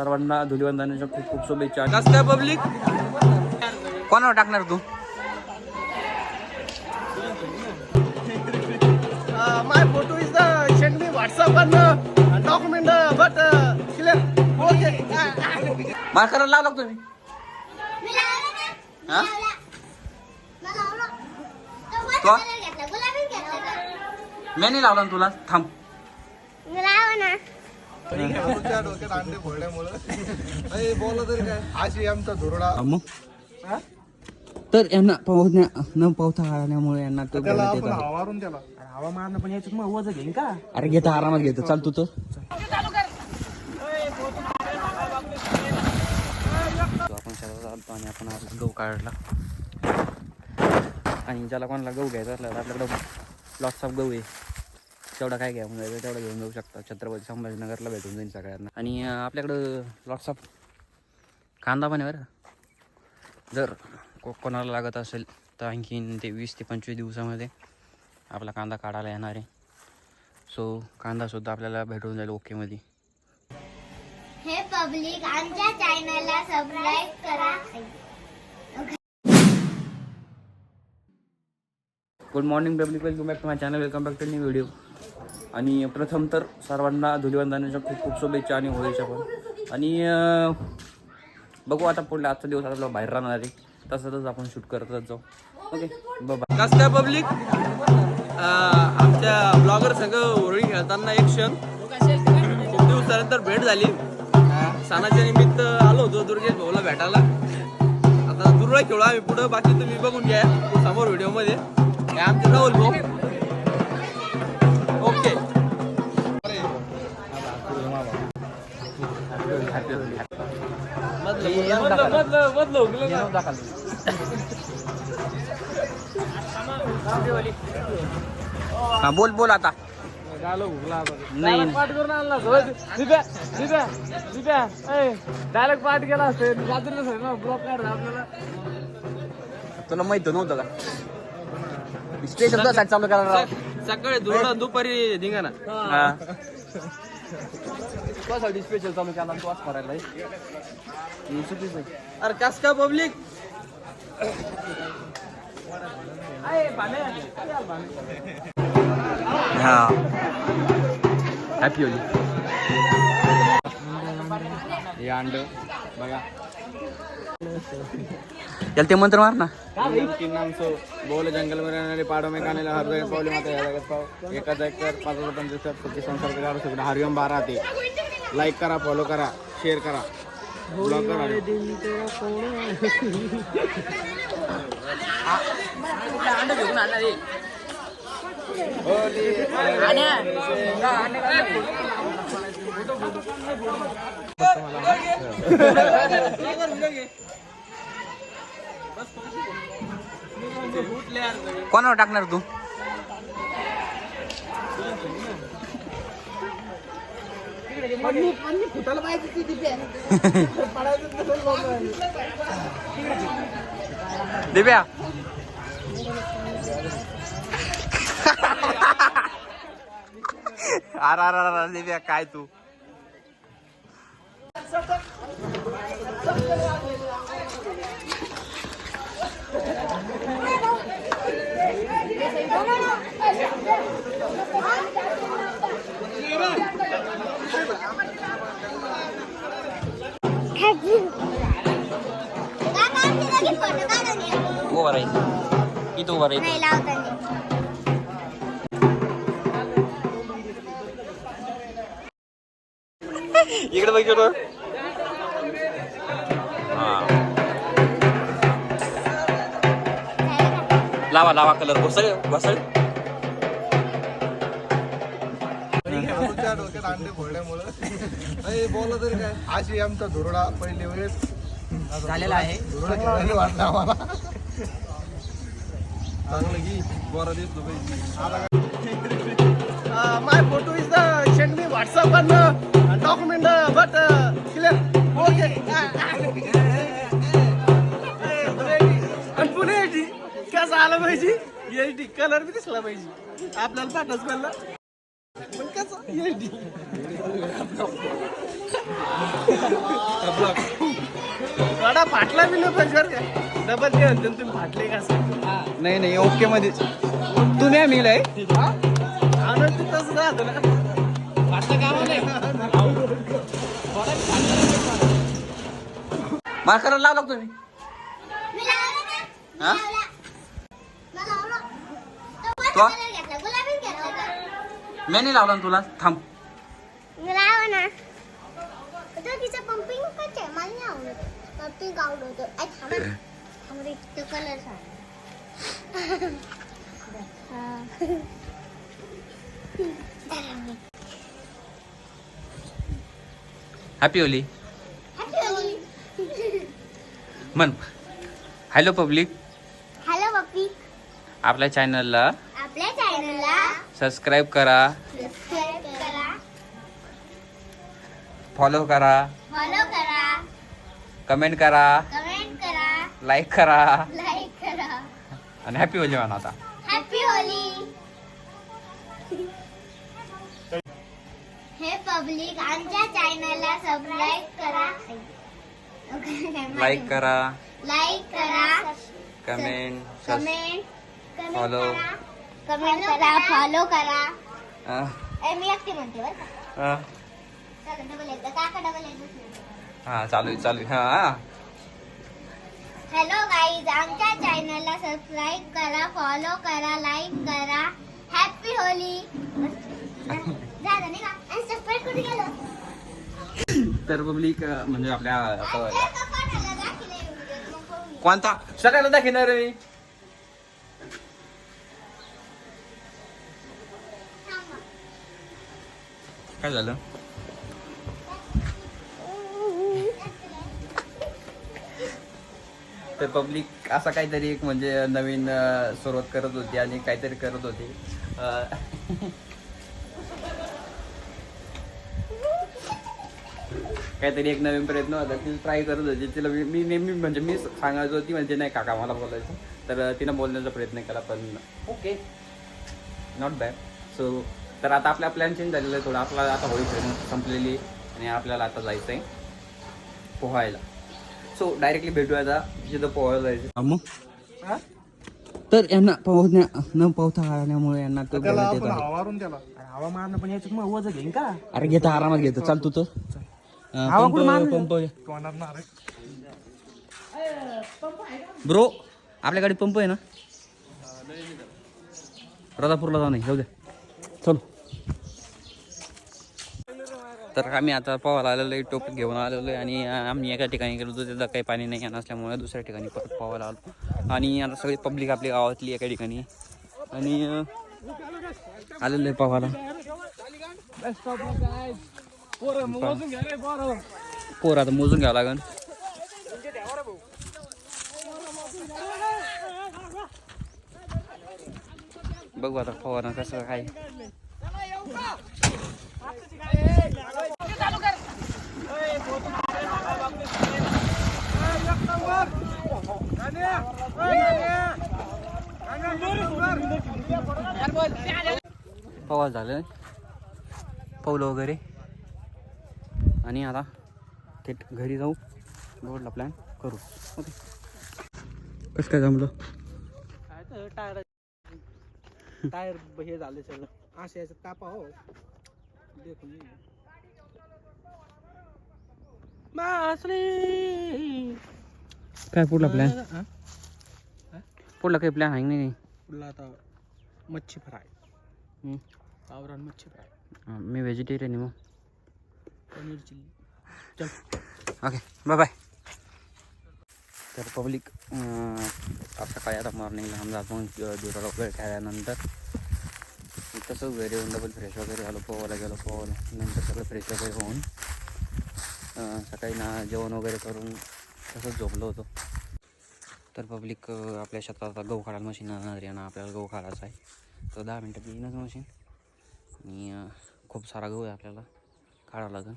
सर्वांना धुलिवंदनाच्या खूप खूप शुभेच्छा. कस काय पब्लिक कोणावर टाकणार तू? My photo is the send me WhatsApp document but clear okay मला करायला लावला तुम्ही? मी हा? तो का? नाही लावला ना तुला. थांब. डोक्यात अंडे फोडल्यामुळं. अरे बोला तरी काय? अशी आमचा धुरडा मग? तर यांना पावत्या न पावता आल्यामुळे यांना तो त्याला बोलण्यात आपण येत आहे. हवा मारून त्याला. हवा मारणं पण याच्यात मग वजन घेईन का? अरे घेतो आरामात घेतो चाल तू तर. आपण शेतात आलतो आणि आपण आज गहू काढला. आणि ज्याला कोणाला गहू घ्यायचा असला तर आपल्याकडं लॉट्स ऑफ गहू आहे. तेवढा काय घ्यावं जायचं तेवढं घेऊन जाऊ शकता. छत्रपती संभाजीनगरला भेटून जाईल सगळ्यांना. आणि आपल्याकडं लॉट्स ऑफ कांदा पण आहे बरं. जर को कोणाला लागत असेल तर आणखीन ते वीस ते पंचवीस दिवसामध्ये आपला कांदा काढायला येणार आहे. सो कांदासुद्धा आपल्याला भेटून जाईल ओकेमध्ये हे पब्लिक आमच्या चॅनलला सबस्क्राईब करा. Good morning public welcome back to my channel welcome back to new video आणि प्रथम तर सर्वांना धुलिवंदनाच्या खूप खूप शुभेच्छा आणि होळीच्या पण. आणि बघू आता पुढल्या आजचा दिवस आपल्याला बाहेर राहणार आहे. तसंच आपण शूट करतच जाऊ ओके बाबा कसं काय पब्लिक आमच्या ब्लॉगर संघ होळी खेळताना एक क्षण. खूप दिवसानंतर भेट झाली. सणाच्या निमित्त आलो होतो दुर्गेश भाऊला भेटायला. आता दुर्गा खेळू आम्ही पुढं. बाकी तुम्ही बघून घ्या. समोर व्हिडिओमध्ये हे आमचे राहुल भाऊ. हा बोल बोल आता. डायरेक्ट पाठ केला ना ब्लॉक काढला आपल्याला तुला माहीत नव्हतं का? तुझ्यासाठी चालू करा सकाळी दुपारी धिंगाणा हा. तुझ्यासाठी स्पेशल चालू केला तू आज करायला? चुकीचं आहे. अरे कस काय पब्लिक हा. हॅपी होली हे अंड बघा. याला ते मंत्र मार ना. तीन नाम सो बोल जंगल में रहने वाले पहाड़ों में खाने हर जगह पावली माता या जगत पाव. एक एक पाच हजार पंचवीस पच्चीस संसार करा सगळं हरिओम बारा ते. लाईक करा फॉलो करा शेअर करा. ब्लॉग करा. कोणावर टाकणार तू? दिव्या. अरे अरे आर दिव्या काय तू काका आमचे लगेच फोटो काढून घ्या. उभा राहील इथं उभा राहील इकडे लावा लावा कलर घुसळ घुसळ डोक्यात अंडे फोडल्यामुळं अरे बोला तरी काय अशी आमचा धुरडा पहिली वेळेस झालेला आहे. धुरडा खेळायला वाटला आम्हाला चांगलं की बरं देत my photo is the send me WhatsApp document but clear okay कसं आलं पाहिजे. एटी कलर बी दिसला पाहिजे. आपल्याला पाठच पडला. पण कसं एटी थोडा फाटला बी नाही पण डबल ते म्हणते ना तुम्ही फाटले का असं? नाही नाही ओके मध्ये. तू नाही मिल आहे आनंद ते तसं राहतं ना. फाटलं कामा नाही लावला तुम्ही? हा? लावला. मी लावला. तो तो? कोणता कलर घेतला गुलाबी घेतला का? मी नाही लावला ना तुला. थांब. मी लावा ना तो तिचं पंपिंग मला नाही आवडत. पंपिंग आवडत. आई थांब. ना. थांब रे तो कलर सांग. हॅपी होली हॅलो म्हण. हॅलो पब्लिक पप्पी आपल्या चॅनलला चॅनलला सबस्क्राईब करा. सबस्क्राईब करा. फॉलो करा. फॉलो करा. कमेंट करा. कमेंट करा. लाईक करा. लाईक करा. आणि हॅपी होली म्हणा आता. हॅपी होली. हे पब्लिक आमच्या चॅनलला सबस्क्राईब करा. लाईक करा. लाईक करा. Comment comment. करा. कमेंट करा फॉलो करा. हा, ए, मी एकटी म्हणते बरं का? हा. चला डबल एकदा काका डबल एकदा हा चालू आहे चालू आहे. हा. हॅलो गाईज आमच्या चॅनलला सबस्क्राईब करा फॉलो करा लाईक करा. हॅपी होली झालं नाही का आणि सबस्क्राईब कुठे गेलं तर पब्लिक म्हणजे आपल्या आता- आपल्या कपाटाला दाखिले व्हिडिओ मग बघूया. कोणता? सगळ्याला दाखवणार आहे मी. काय झालं? तर पब्लिक असा काहीतरी एक म्हणजे नवीन सुरुवात करत होती आणि काहीतरी करत होती. काहीतरी एक नवीन प्रयत्न होता. ती ट्राय करत होती. तिला मी नेहमी म्हणजे मी सांगायचो होती म्हणजे नाही काका मला बोलायचं. तर तिनं बोलण्याचा प्रयत्न केला पण ओके नॉट बॅड सो तर आता आपल्या प्लॅन चेंज झालेला आहे थोडं. आपला आता होळी फिरणं संपलेली आणि आपल्याला आता जायचं आहे पोहायला. सो डायरेक्टली भेटूया आता. जिथं पोहायला जायचं. मग तर यांना पोहण्या न पोहता आल्यामुळे यांना. हवा मारणं पण याच्यात मग वजन घेईन का? अरे घेतो आरामात घेतो. चाल तू तर. पंप ब्रो आपल्याकडे पंप आहे ना? राधापूरला जाऊ नाही जाऊ दे. चल. तर आम्ही आता पोहायला आलेलो आहे टोप घेऊन आलेलो आहे आणि आम्ही एका ठिकाणी गेलो होतो त्याला काही पाणी नाही नसल्यामुळे दुसऱ्या ठिकाणी परत पोहायला आलो. आणि आता सगळी पब्लिक आपली गावातली एका ठिकाणी. आणि आलेलो आहे पोहायला. पोर आता मोजून घ्यावं लागेल बघू आता फवारणं कसं काय पवास झालं. पावलं वगैरे. आणि आता थेट घरी जाऊ. रोडला प्लॅन करू. ओके कसं काय जमलं? टायर टायर हे झाले सगळं. याच्यात कापा हो. देखून काय पुढला प्लॅन हा? पुढला काही प्लॅन आहे की नाही? पुढला आता मच्छी फ्राय. हम्म. गावरान मच्छी फ्राय. मी व्हेजिटेरियन आहे मग. पनीर चिल्ली. चल. ओके बाय बाय तर पब्लिक आज सकाळी आता मॉर्निंगला समजा आपण दुरा वगैरे खेळल्यानंतर तसंच घरी येऊन डबल फ्रेश वगैरे झालो पोवायला गेलो पोवायला. नंतर सगळं फ्रेश वगैरे होऊन सकाळी ना जेवण वगैरे करून तसंच झोपलो होतो. तर पब्लिक आपल्या शेतात आता गहू काढायला मशीन आणणार आहे ना आपल्याला गहू काढायचा आहे. तर दहा मिनटात येईनच मशीन आणि खूप सारा गहू आहे आपल्याला काढावं लागेल.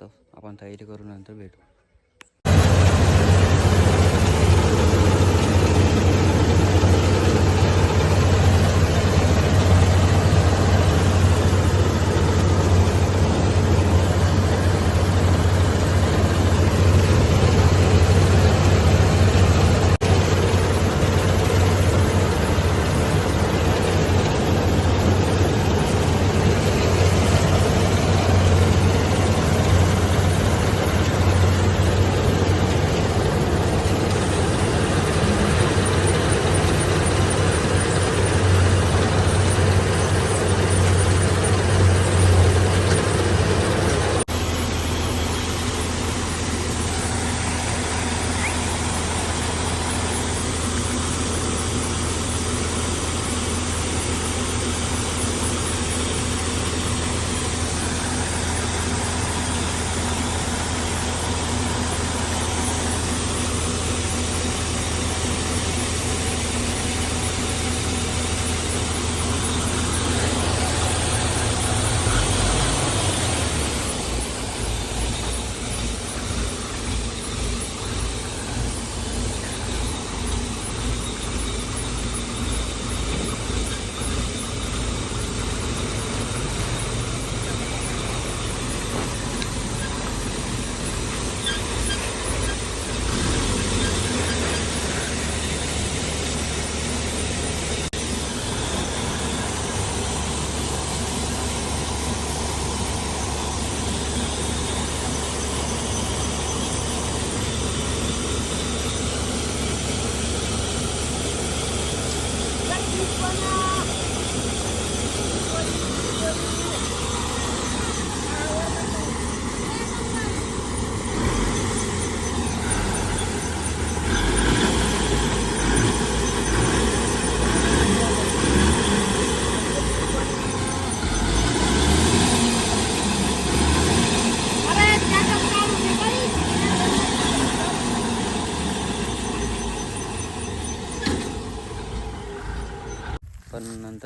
तर आपण तयारी करू नंतर भेटू.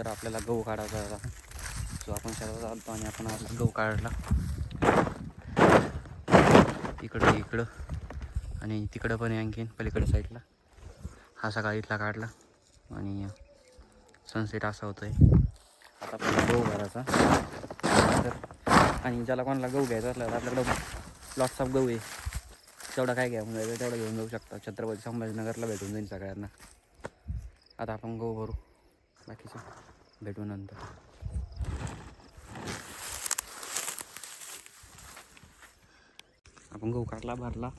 पण नंतर आपल्याला गहू काढायचा होता सो आपण शेतात आलतो आणि आपण आज गहू काढला. इकडं इकडं. आणि तिकडं पण आणखीन पलीकडे साईडला हा सकाळी इथला काढला. आणि सनसेट असा होतो आहे आता आपण गहू भरायचा तर आणि ज्याला कोणाला गहू घ्यायचा असला तर आपल्याकडं लॉट्स ऑफ गहू आहे. तेवढा काय घ्या म्हणजे तेवढं घेऊन जाऊ शकता. छत्रपती संभाजीनगरला भेटून जाईल सगळ्यांना. आता आपण गहू भरू. बाकीचं? भेटू नंतर. आपण गहू काढला भरला.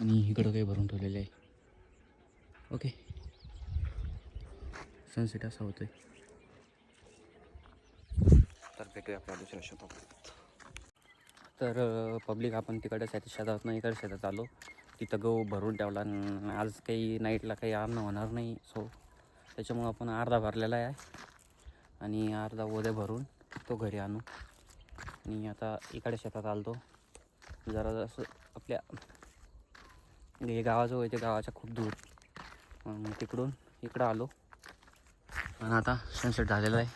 आणि इकडं काही भरून ठेवलेलं आहे. ओके. सनसेट असा होतोय. तर भेटूया आपल्या दुसऱ्या शेतात तर पब्लिक आपण तिकडे शेतात शेतातनं इकडे शेतात आलो. तिथं गहू भरून ठेवला आज काही नाईटला काही आणणं होणार नाही सो त्याच्यामुळं आपण अर्धा भरलेला आहे. आणि अर्धा उद्या भरून तो घरी आणू. आणि आता इकडे शेतात आलतो. जरा जसं आपल्या हे गावाजवळ ते गावाच्या खूप दूर. मग तिकडून इकडं आलो. आणि आता सनसेट झालेला आहे.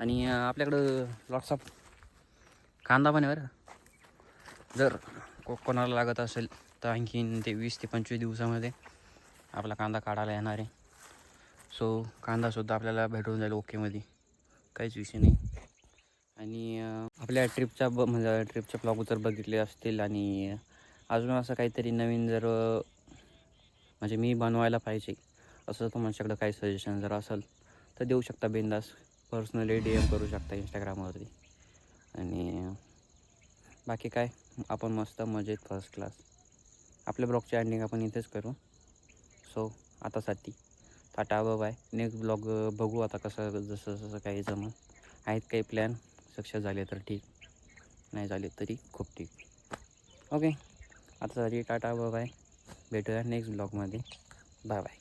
आणि आपल्याकडं लॉट्स ऑफ कांदा पण आहे बरं जर को कोणाला लागत असेल तर आणखीन ते वीस ते पंचवीस दिवसामध्ये आपला कांदा काढायला येणार आहे. सो कांदासुद्धा आपल्याला भेटून जाईल ओकेमध्ये. काहीच विषय नाही. आणि आपल्या ट्रिपच्या ब म्हणजे ट्रिपच्या ब्लॉग जर बघितले असतील आणि अजून असं काहीतरी नवीन जर म्हणजे मी बनवायला पाहिजे असं तुमच्याकडं काही सजेशन जर असेल तर देऊ शकता बिंदास. पर्सनली डी एम करू शकता इंस्टाग्रामवरती आणि बाकी काय? आपण मस्त मजेत फर्स्ट क्लास आपल्या ब्लॉगची अँडिंग आपण इथेच करू. सो आतासाठी टाटा बाय. नेक्स्ट ब्लॉग बघू आता कसं जसं जसं काही जमं आहेत काही प्लॅन सक्सेस झाले तर ठीक. नाही झाले तरी खूप ठीक. ओके आता आतासाठी टाटा बाय भेटूया नेक्स्ट ब्लॉगमध्ये बाय बाय